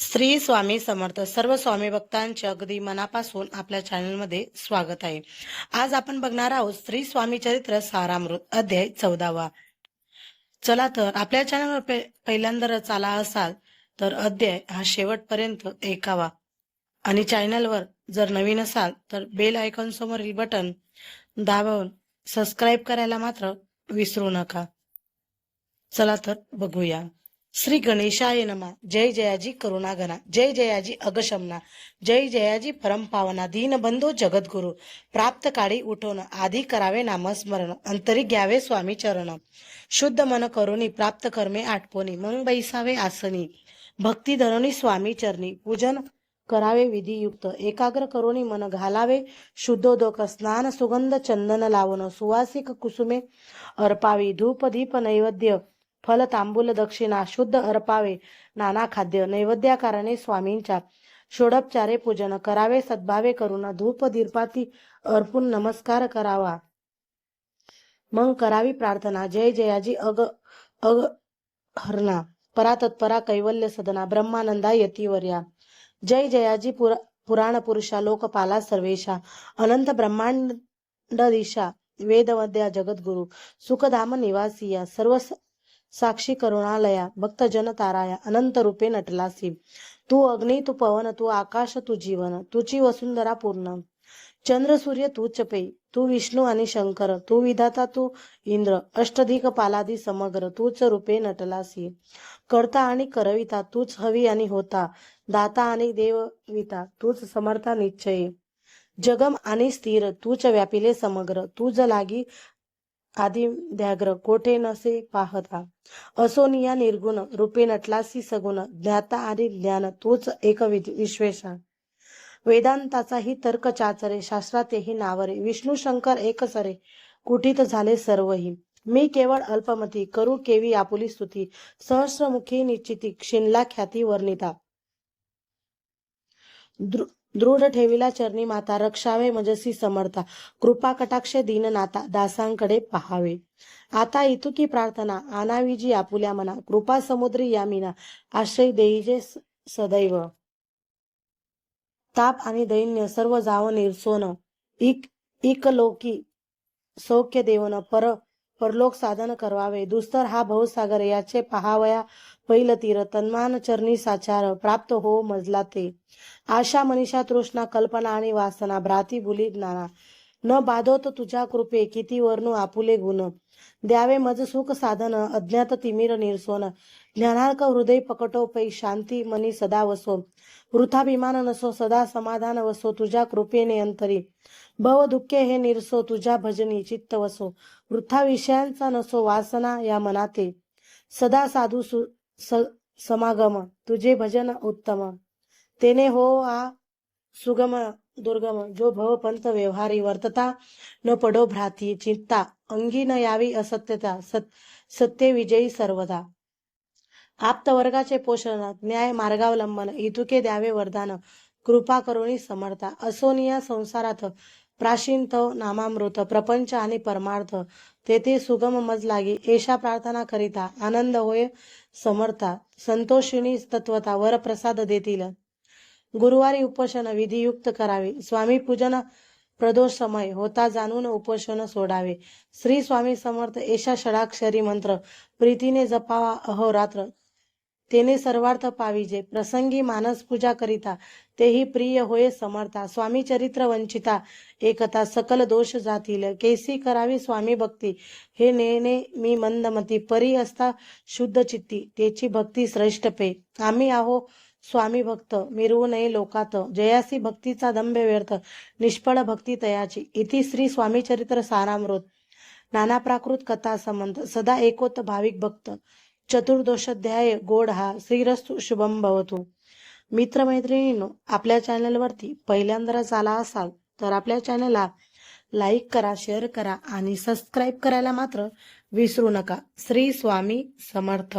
श्री स्वामी समर्थ सर्व स्वामी भक्तांचे अगदी मनापासून आपल्या चॅनलमध्ये स्वागत आहे. आज आपण बघणार आहोत श्री स्वामी चरित्र सारामृत अध्याय चौदावा. चला तर आपल्या चॅनलवर पहिल्यांदा चाला आला असाल तर अध्याय हा शेवटपर्यंत ऐकावा. आणि चॅनलवर जर नवीन असाल तर बेल आयकॉन समोरील बटन दाबवून सबस्क्राईब करायला मात्र विसरू नका. चला तर बघूया. श्री गणेशाय नमा। जय जयाजी करुणाघना जय जयाजी अगशमना। जय जयाजी परमपावना। दीनबंधू जगद्गुरु। प्राप्त काळी उठवण। आधी करावे नामस्मरण। अंतरी घ्यावे स्वामी चरण। शुद्ध मन करुणी प्राप्त कर्मे आठवणी मग बैसावे आसनी। भक्ती धरणी स्वामी चरणी। पूजन करावे विधियुक्त। एकाग्र करुणी मन घालावे। शुद्धोदक स्नान सुगंध चंदन लावण। सुवासिक कुसुमे अर्पावी। धूप दीप नैवेद्य फल तांबूल दक्षिणा शुद्ध अर्पावे नाना खाद्य नैवेद्याकाराने स्वामींच्या षोडपचारे पूजन करावे सद्भावे करून धूप दीर्पाती अर्पून नमस्कार करावा. मग करावी प्रार्थना जय जयाजी अग अग हरणा परातत्परा कैवल्य सदना ब्रह्मानंदा यतीवर्या. जय जयाजी पुरा पुराण पुरुषा लोकपाला सर्वेशा अनंत ब्रह्मांड दिशा वेदवद्या जगद्गुरु सुखधाम निवासिया सर्व साक्षी करुणालया भक्तजन ताराया अनंत रूपे नटलासी. तू अग्नी तू पवन तू आकाश तू जीवन तुझी वसुंधरा पूर्ण. चंद्र सूर्य तू चपे तू विष्णू आणि शंकर तू विधाता तू इंद्र अष्टधिक पालादी समग्र तूच रूपे नटलासी. करता आणि करविता तूच हवी आणि होता. दाता आणि देवविता तूच समर्था निश्चय. जगम आणि स्थिर तूच व्यापिले समग्र तुझ लागी आदि द्याग्र कोठे नसे पाहता? असोनिया निर्गुण रूपे नटलासी सगुण ज्ञाता आणि ज्ञान तूच एक विश्वेषण. वेदांताचाही तर्क चाचरे शास्त्रातेही नावरे विष्णू शंकर एकसरे कुठित झाले सर्वही. मी केवळ अल्पमती करू केवी आपुली स्तुती सहस्रमुखी निश्चिती क्षिणला ख्याती वर्णिता. दृढ ठेविला चरणी माता रक्षावे मजसी समर्था कृपा कटाक्ष दीननाथा दासांकडे पहावे. आता इतुकी प्रार्थना आनावीजी आपुल्या मना कृपा समुद्री यामिना आश्रय देईजे सदैव. ताप आणि दैन्य सर्व जाव निर्सोन इक इक लोकी सौख्य देवन पर परलोक साधन करवावे दुस्तर हा भवसागर याचे पहावया पहिल तीर. तन्मान चरणी साचार प्राप्त हो मजला ते. आशा मनीषा तृष्णा कल्पना आणि वासना भ्राती बुली ज्ञाना. न बाधोत तुझ्या कृपे किती वर्णू आपुले गुण. द्यावे मज सुख साधन अज्ञात तिमिर निरसोन. ज्ञानार्क हृदय पकटो पै शांती मनी सदा वसो. वृथाभिमान नसो सदा समाधान वसो तुझ्या कृपेने अंतरी. भव दुःखे हे निरसो तुझ्या भजनी चित्त वसो. वृथा विषयांचा नसो वासना या मनाते. सदा साधू सु स- समागम तुझे भजन उत्तम. तेने हो आ सुगम दुर्गम जो भव पंत व्यवहारी वर्तता न पडो भ्राती चिंता. अंगी न यावी असत्यता सत सत्य विजयी सर्वदा. आप्त वर्गाचे पोषण न्याय मार्गावलंबन इतुके द्यावे वरदान कृपा करुणी समर्था असोनिया संसारात प्राचीन तव नामामृत प्रपंच आणि परमार्थ तेथे सुगम मज लागी एशा प्रार्थना करिता आनंद होय समर्था संतोषिणी तत्वता वर प्रसाद देतील. गुरुवारी उपोषण विधियुक्त करावे स्वामी पूजन प्रदोष समय होता जाणून उपोषण सोडावे. श्री स्वामी समर्थ एशा षडाक्षरी मंत्र प्रीतीने जपावा अहोरात्र तेने सर्वार्थ पाविजे प्रसंगी मानस पूजा करिता तेही प्रिय होय समर्था. स्वामी चरित्र वंचिता एकता सकल दोष जातील. केसी करावी स्वामी भक्ती? हे नेणे मी मंदमती. परी असता शुद्ध चित्ती त्याची भक्ती श्रेष्ठ पे. आम्ही आहो स्वामी भक्त मिरवू नये लोकात. जयासी भक्तीचा दंभ व्यर्थ निष्फळ भक्ती तयाची. इति श्री स्वामी चरित्र सारामृत. नाना प्राकृत कथा संबंध सदा एकोत भाविक भक्त. चतुर्दोषाध्याय गोड हा श्रीरस्तु शुभम भवतो. मित्रमैत्रिणींनो आपल्या चॅनलवरती पहिल्यांदाच आला असाल तर आपल्या चॅनलला लाईक करा शेअर करा आणि सबस्क्राईब करायला मात्र विसरू नका. श्री स्वामी समर्थ.